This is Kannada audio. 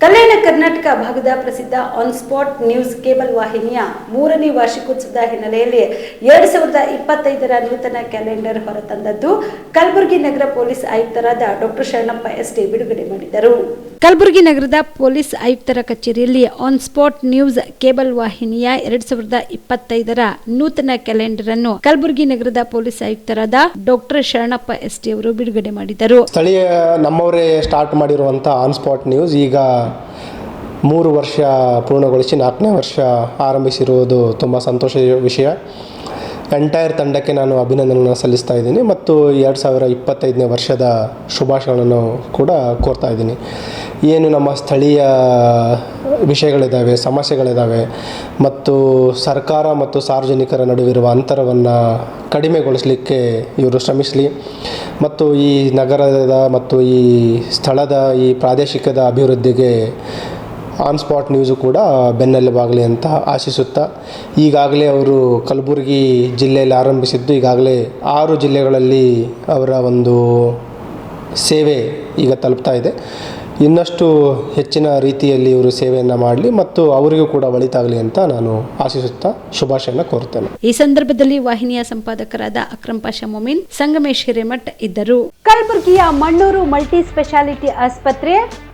ಕಲ್ಯಾಣ ಕರ್ನಾಟಕ ಭಾಗದ ಪ್ರಸಿದ್ಧ ಆನ್ ಸ್ಪಾಟ್ ನ್ಯೂಸ್ ಕೇಬಲ್ ವಾಹಿನಿಯ ಮೂರನೇ ವಾರ್ಷಿಕೋತ್ಸವದ ಹಿನ್ನೆಲೆಯಲ್ಲಿ ಎರಡ್ ಸಾವಿರದ ಇಪ್ಪತ್ತೈದರ ನೂತನ ಕ್ಯಾಲೆಂಡರ್ ಹೊರತಂದದ್ದು ಕಲಬುರಗಿ ನಗರ ಪೊಲೀಸ್ ಆಯುಕ್ತರಾದ ಡಾಕ್ಟರ್ ಶರಣಪ್ಪ ಎಸ್ ಟಿ ಬಿಡುಗಡೆ ಮಾಡಿದರು. ಕಲಬುರಗಿ ನಗರದ ಪೊಲೀಸ್ ಆಯುಕ್ತರ ಕಚೇರಿಯಲ್ಲಿ ಆನ್ ಸ್ಪಾಟ್ ನ್ಯೂಸ್ ಕೇಬಲ್ ವಾಹಿನಿಯ ಎರಡ್ ಸಾವಿರದ ಇಪ್ಪತ್ತೈದರ ನೂತನ ಕ್ಯಾಲೆಂಡರ್ ಅನ್ನು ಕಲಬುರಗಿ ನಗರದ ಪೊಲೀಸ್ ಆಯುಕ್ತರಾದ ಡಾಕ್ಟರ್ ಶರಣಪ್ಪ ಎಸ್ ಟಿ ಅವರು ಬಿಡುಗಡೆ ಮಾಡಿದರು. ಸ್ಥಳೀಯ ನಮ್ಮವರೇ ಸ್ಟಾರ್ಟ್ ಮಾಡಿರುವಂತಹ ಆನ್ ಸ್ಪಾಟ್ ನ್ಯೂಸ್ ಈಗ ಮೂರು ವರ್ಷ ಪೂರ್ಣಗೊಳಿಸಿ ನಾಲ್ಕನೇ ವರ್ಷ ಆರಂಭಿಸಿರುವುದು ತುಂಬ ಸಂತೋಷದ ವಿಷಯ. ಎಂಟೈರ್ ತಂಡಕ್ಕೆ ನಾನು ಅಭಿನಂದನೆಗಳನ್ನು ಸಲ್ಲಿಸ್ತಾ ಇದ್ದೀನಿ ಮತ್ತು ಎರಡು ಸಾವಿರ ಇಪ್ಪತ್ತೈದನೇ ವರ್ಷದ ಶುಭಾಶಯಗಳನ್ನು ಕೂಡ ಕೋರ್ತಾ ಇದ್ದೀನಿ. ಏನು ನಮ್ಮ ಸ್ಥಳೀಯ ವಿಷಯಗಳಿದ್ದಾವೆ, ಸಮಸ್ಯೆಗಳಿದ್ದಾವೆ ಮತ್ತು ಸರ್ಕಾರ ಮತ್ತು ಸಾರ್ವಜನಿಕರ ನಡುವಿರುವ ಅಂತರವನ್ನು ಕಡಿಮೆಗೊಳಿಸಲಿಕ್ಕೆ ಇವರು ಶ್ರಮಿಸಲಿ ಮತ್ತು ಈ ನಗರದ ಮತ್ತು ಈ ಸ್ಥಳದ ಈ ಪ್ರಾದೇಶಿಕದ ಅಭಿವೃದ್ಧಿಗೆ ಆನ್ ಸ್ಪಾಟ್ ನ್ಯೂಸು ಕೂಡ ಬೆನ್ನೆಲುಬಾಗಲಿ ಅಂತ ಆಶಿಸುತ್ತಾ, ಈಗಾಗಲೇ ಅವರು ಕಲಬುರಗಿ ಜಿಲ್ಲೆಯಲ್ಲಿ ಆರಂಭಿಸಿದ್ದು, ಈಗಾಗಲೇ ಆರು ಜಿಲ್ಲೆಗಳಲ್ಲಿ ಅವರ ಒಂದು ಸೇವೆ ಈಗ ತಲುಪ್ತಾ ಇದೆ. ಇನ್ನಷ್ಟು ಹೆಚ್ಚಿನ ರೀತಿಯಲ್ಲಿ ಇವರು ಸೇವೆಯನ್ನು ಮಾಡಲಿ ಮತ್ತು ಅವರಿಗೂ ಕೂಡ ಒಳಿತಾಗಲಿ ಅಂತ ನಾನು ಆಶಿಸುತ್ತಾ ಶುಭಾಶಯನ ಕೋರುತ್ತೇನೆ. ಈ ಸಂದರ್ಭದಲ್ಲಿ ವಾಹಿನಿಯ ಸಂಪಾದಕರಾದ ಅಕ್ರಮ್ ಪಾಷಾ ಮೊಮಿನ್, ಸಂಗಮೇಶ್ ಹಿರೇಮಠ್ ಇದ್ದರು. ಕಲಬುರಗಿಯ ಮಣ್ಣೂರು ಮಲ್ಟಿ ಸ್ಪೆಷಾಲಿಟಿ ಆಸ್ಪತ್ರೆ